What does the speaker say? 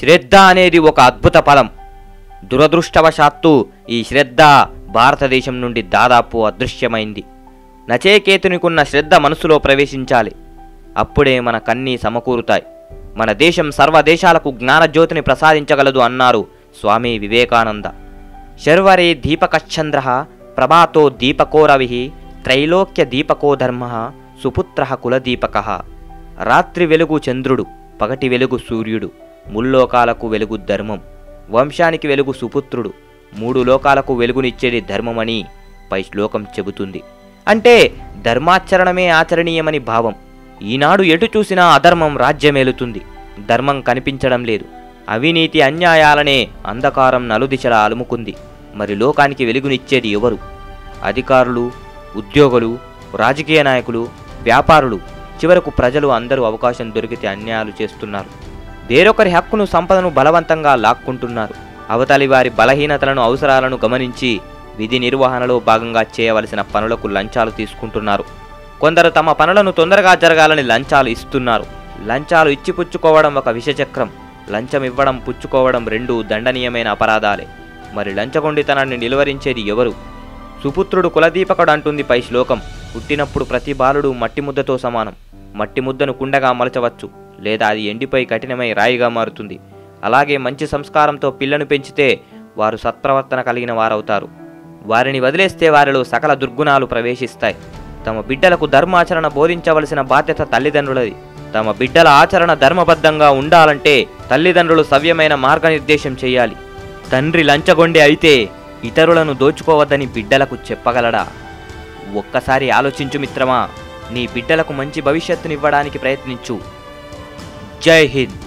శ్రద్ధ అనేది ఒక అద్భుత పదం దురదృష్టవశాత్తు ఈ శ్రద్ధ భారతదేశం నుండి దాదాపు అదృశ్యమైంది. నచేకేతునికున్న శ్రద్ధ మనసులో ప్రవేశించాలి. అప్పుడే మన కన్నీ సమకూరుతాయి. మన దేశం సర్వదేశాలకు జ్ఞానజ్యోతిని ప్రసాదించగలదు అన్నారు స్వామి వివేకానంద. శర్వరే దీపకశ్చంద్ర ప్రభాతో దీపకోరవి త్రైలోక్య దీపకో ధర్మ సుపుత్ర కులదీపక. రాత్రి వెలుగు చంద్రుడు పగటి వెలుగు సూర్యుడు. ముల్లోకాలకు వెలుగు ధర్మం. వంశానికి వెలుగు సుపుత్రుడు. మూడు లోకాలకు వెలుగునిచ్చేది ధర్మమని పై శ్లోకం చెబుతుంది. అంటే ధర్మాచరణమే ఆచరణీయమని భావం. ఈనాడు ఎటు చూసినా అధర్మం రాజ్యమేలుతుంది. ధర్మం కనిపించడం లేదు. అవినీతి అన్యాయాలనే అంధకారం నలుదిశలా అలుముకుంది. మరి లోకానికి వెలుగునిచ్చేది ఎవరు? అధికారులు ఉద్యోగులు రాజకీయ నాయకులు వ్యాపారులు. చివరకు ప్రజలు అందరూ అవకాశం దొరికితే అన్యాయాలు చేస్తున్నారు. వేరొకరి హక్కును సంపదను బలవంతంగా లాక్కుంటున్నారు. అవతలి వారి బలహీనతలను అవసరాలను గమనించి విధి నిర్వహణలో భాగంగా చేయవలసిన పనులకు లంచాలు తీసుకుంటున్నారు. కొందరు తమ పనులను తొందరగా జరగాలని లంచాలు ఇస్తున్నారు. లంచాలు ఇచ్చిపుచ్చుకోవడం ఒక విషచక్రం. లంచం ఇవ్వడం పుచ్చుకోవడం రెండూ దండనీయమైన అపరాధాలే. మరి లంచగొండితనాన్ని నిలువరించేది ఎవరు? సుపుత్రుడు కులదీపకుడు అంటుంది పై శ్లోకం. పుట్టినప్పుడు ప్రతి బాలుడు మట్టి ముద్దతో సమానం. మట్టి ముద్దను కుండగా మలచవచ్చు లేదా అది ఎండిపోయి కఠినమై రాయిగా మారుతుంది. అలాగే మంచి సంస్కారంతో పిల్లను పెంచితే వారు సత్ప్రవర్తన కలిగిన వారవుతారు. వారిని వదిలేస్తే వారిలో సకల దుర్గుణాలు ప్రవేశిస్తాయి. తమ బిడ్డలకు ధర్మాచరణ బోధించవలసిన బాధ్యత తల్లిదండ్రులది. తమ బిడ్డల ఆచరణ ధర్మబద్ధంగా ఉండాలంటే తల్లిదండ్రులు సవ్యమైన మార్గనిర్దేశం చేయాలి. తండ్రి లంచగొండి అయితే ఇతరులను దోచుకోవద్దని బిడ్డలకు చెప్పగలడా? ఒక్కసారి ఆలోచించు మిత్రమా నీ బిడ్డలకు మంచి భవిష్యత్తునివ్వడానికి ప్రయత్నించు. जय हिंद